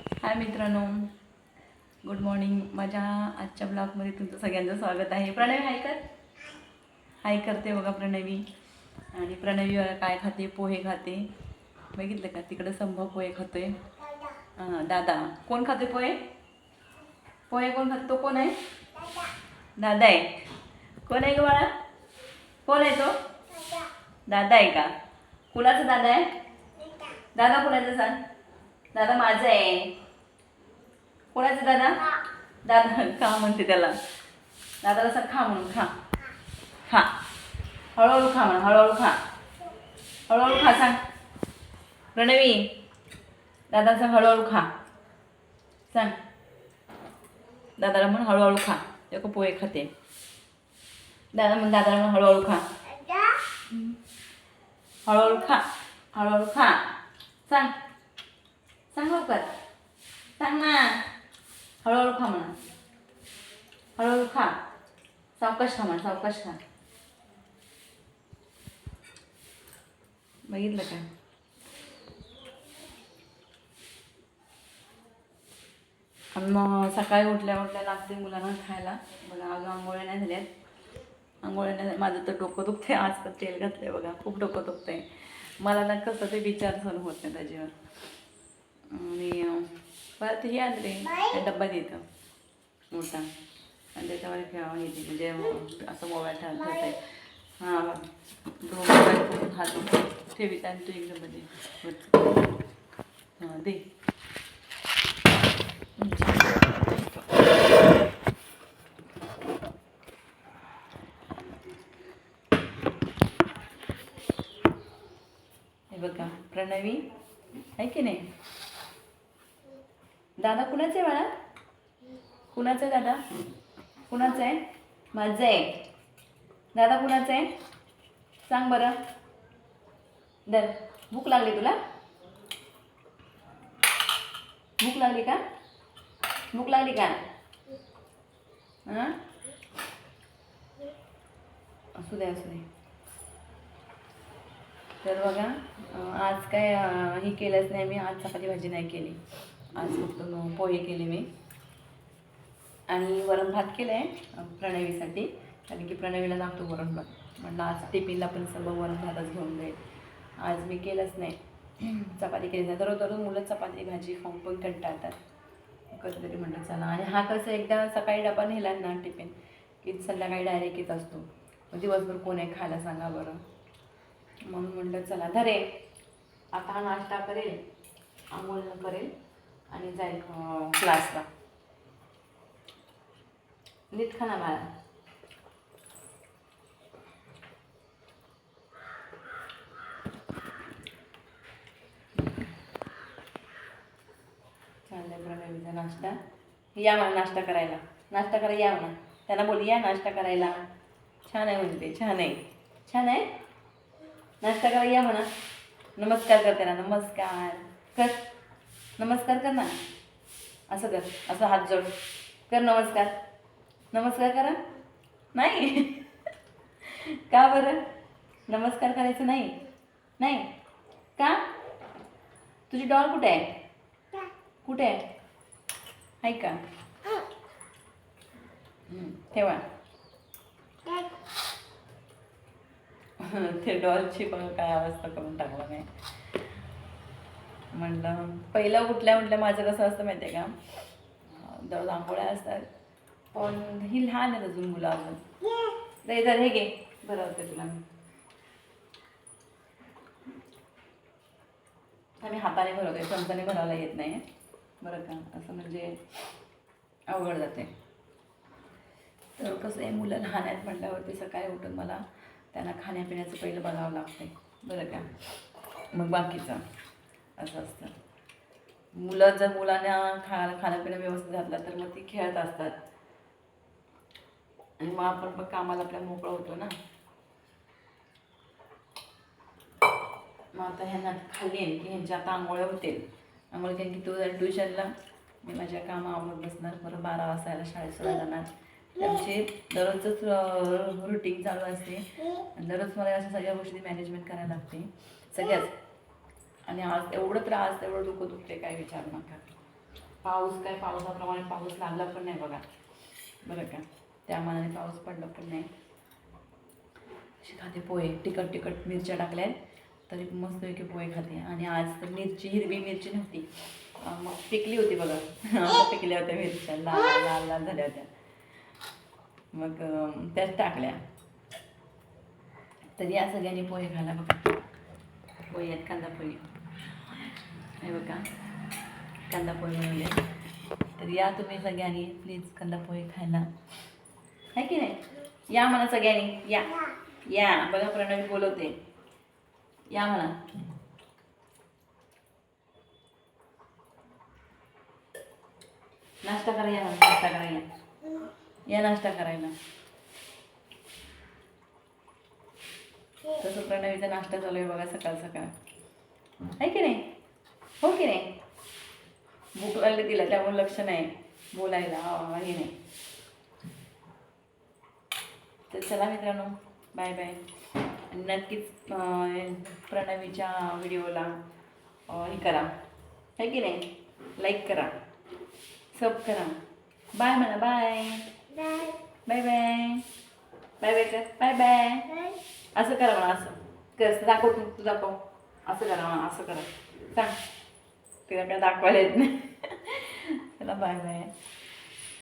हाय मित्रांनो. Good morning माझ्या आजच्या ब्लॉगमध्ये तुमचं सगळ्यांचं स्वागत आहे. प्रणवी हाय कर. हाय करते बघा प्रणवी. आणि प्रणवी काय खाते? पोहे खाते. बघितलं का? तिकडं संभव पोहे खातोय. दादा. कोण खाते पोहे? पोहे कोण खातो? तो कोण आहे? दादा आहे. कोण आहे ग बाळा? कोण आहे तो? दादा आहे का? कुणाचा दादा आहे? दादा कुणाचा? सांग दादा माझा आहे. कोणाचा दादा? दादा खा म्हणते त्याला. दादाला सांग खा म्हणून खा. खा. हळूहळू खा म्हणून हळूहळू खा. हळूहळू खा सांग. प्रणवी दादा सांग हळूहळू खा. सांग. दादाला म्हण हळूहळू खा. एक पोहे खाते. दादा म्हण दादाला म्हण हळूहळू खा. हळूहळू खा हळूहळू खा. सांग. सांग लवकर. सांग ना. हळूहळू खा म्हणा. हळूहळू खा. सावकाश खा म्हणा सावकाश खा. बघितलं का? आणि मग सकाळी उठल्या उठल्या लागते मुलांना खायला. बघा अगं आंघोळ्या नाही झाल्यात. आंघोळ्या नाही माझं तर डोकं दुखते आज तर तेल घातलंय बघा. खूप डोकं दुखतंय. मला ना कसं ते विचार सण होत नाही त्याच्यावर. आणि परत हे आणले डब्यात येतं. मोठा. आणि त्याच्यावर खेळा येते म्हणजे असं मोबाईल ठेवत आहे हां मोबाईल करून हात ठेवीत आणि तो मध्ये हां दे. हे बघा प्रणवी आहे की नाही? दादा कुणाचं आहे बाळा? कुणाचं आहे दादा? कुणाचं? आहे माझं. आहे दादा कुणाचं? आहे सांग बरं. दर भूक लागली तुला? भूक लागली का? भूक लागली का? हां? असू दे असू दे. तर बघा आज काय हे केलंच नाही मी आज चपाती भाजी नाही केली. आज फक्त पोहे केले मी. आणि वरण भात केलं आहे प्रणवीसाठी. कारण की प्रणवीला लागतो वरण भात. म्हटलं आज टिफिनला पण सर्व वरण भातच घेऊन जाईल. आज मी केलंच नाही. चपाती केली नाही. दररोज दररोज मुलं चपाती भाजी खाऊन पण कंटाळतात. कधीतरी म्हटलं चला. आणि हा कसं एकदा सकाळी डबा नेला ना टिफिन की संध्याकाळी डायरेक्ट येत असतो. मग दिवसभर कोण आहे खायला सांगा बरं. म्हणून म्हटलं चला. धरे आता हा नाश्ता करेल. आंघोळ करेल. आणि जाईल क्लासला नीट खा ना बाळा. चाललंय नाश्ता. या म्हणा नाश्ता करायला. नाश्ता करायला या म्हणा. त्यांना बोल या नाश्ता करायला. छान आहे म्हणते छान आहे. छान आहे? नाश्ता करायला या म्हणा. नमस्कार करते ना नमस्कार. नमस्कार कर ना. असं कर असं हात जोड. कर नमस्कार. नमस्कार करा. नाही. का बरं? नमस्कार करायचं नाही. नाही. का? तुझी डॉल कुठे आहे? कुठे आहे? आहे का? ठेवा. ते डॉलची पण काय अवस्था करून टाकला नाही. म्हणलं पहिलं उठल्या म्हटलं माझं कसं असतं माहिती आहे का? दर दररोज आंघोळ्या असतात. पण ही लहान आहेत अजून मुलं अजून. दे हे घे. बरं होते तुला. मी आम्ही हाताने भरवते चमचाने भरायला येत नाही. बरं का? असं म्हणजे अवघड जाते तर कसं आहे मुलं लहान आहेत म्हटल्यावरती सकाळी उठून मला त्यांना खाण्यापिण्याचं पहिलं बघावं लागतं बरं का? मग बाकीचं. असं असतं. मुलं जर मुलांना खा खाणंपिणं व्यवस्थित घातलं तर मग ती खेळत असतात. आणि मग आपण पण कामाला आपल्या मोकळं होतो ना. मग आता ह्यांना खाल्ली की ह्यांच्या आता आंघोळ्या होतील. आंघोळ कारण की तू ट्युशनला. मी माझ्या कामं आवडत बसणार. बरं बारा वाजता याला शाळेत सुद्धा जाणार. त्यांचे दररोजच रुटीन चालू असते. दररोज मला अशा सगळ्या गोष्टी मॅनेजमेंट करायला लागते. सगळ्याच. आणि आज एवढं त्रास एवढं डोकं दुखते काय विचार नका. पाऊस काय पावसाप्रमाणे पाऊस लागला पण नाही बघा. बरं का? त्या मानाने पाऊस पडला पण नाही. अशी खाते पोहे तिखट तिखट मिरच्या टाकल्या आहेत. तरी मस्तपैकी पोहे खाते. आणि आज तर मिरची हिरवी मिरची नव्हती. मग पिकली होती बघा. पिकल्या होत्या मिरच्या. लाल लाल लाल झाल्या होत्या. मग त्याच टाकल्या. तरी या सगळ्यांनी पोहे खायला बघा. पोहे आहेत कांदा पोहे हे बघा कांदा पोहे बनवले तर या तुम्ही सगळ्यांनी प्लीज कांदा पोहे खायला आहे की नाही या म्हणा सगळ्यांनी या या बघा प्रणवी बोलवते या म्हणा नाश्ता करा या म्हणा नाश्ता करा या नाश्ता करायला तसं प्रणवीचा नाश्ता चालू आहे बघा सकाळ सकाळ. आहे की नाही? हो की नाही? भूक लागली तिला त्यामुळे लक्ष नाही बोलायला. हे नाही. तर चला मित्रांनो बाय बाय आणि नक्कीच प्रणवीच्या व्हिडिओला हे करा. आहे की नाही? लाईक करा. सब करा. बाय म्हणा bye bye bye bye bye कर बाय बाय असं करा म्हणा असं. कर दाखव तू तू दाखव. असं करा म्हणा असं करा. सांग. तिला काय दाखवायला येत नाही. त्याला बाय बाय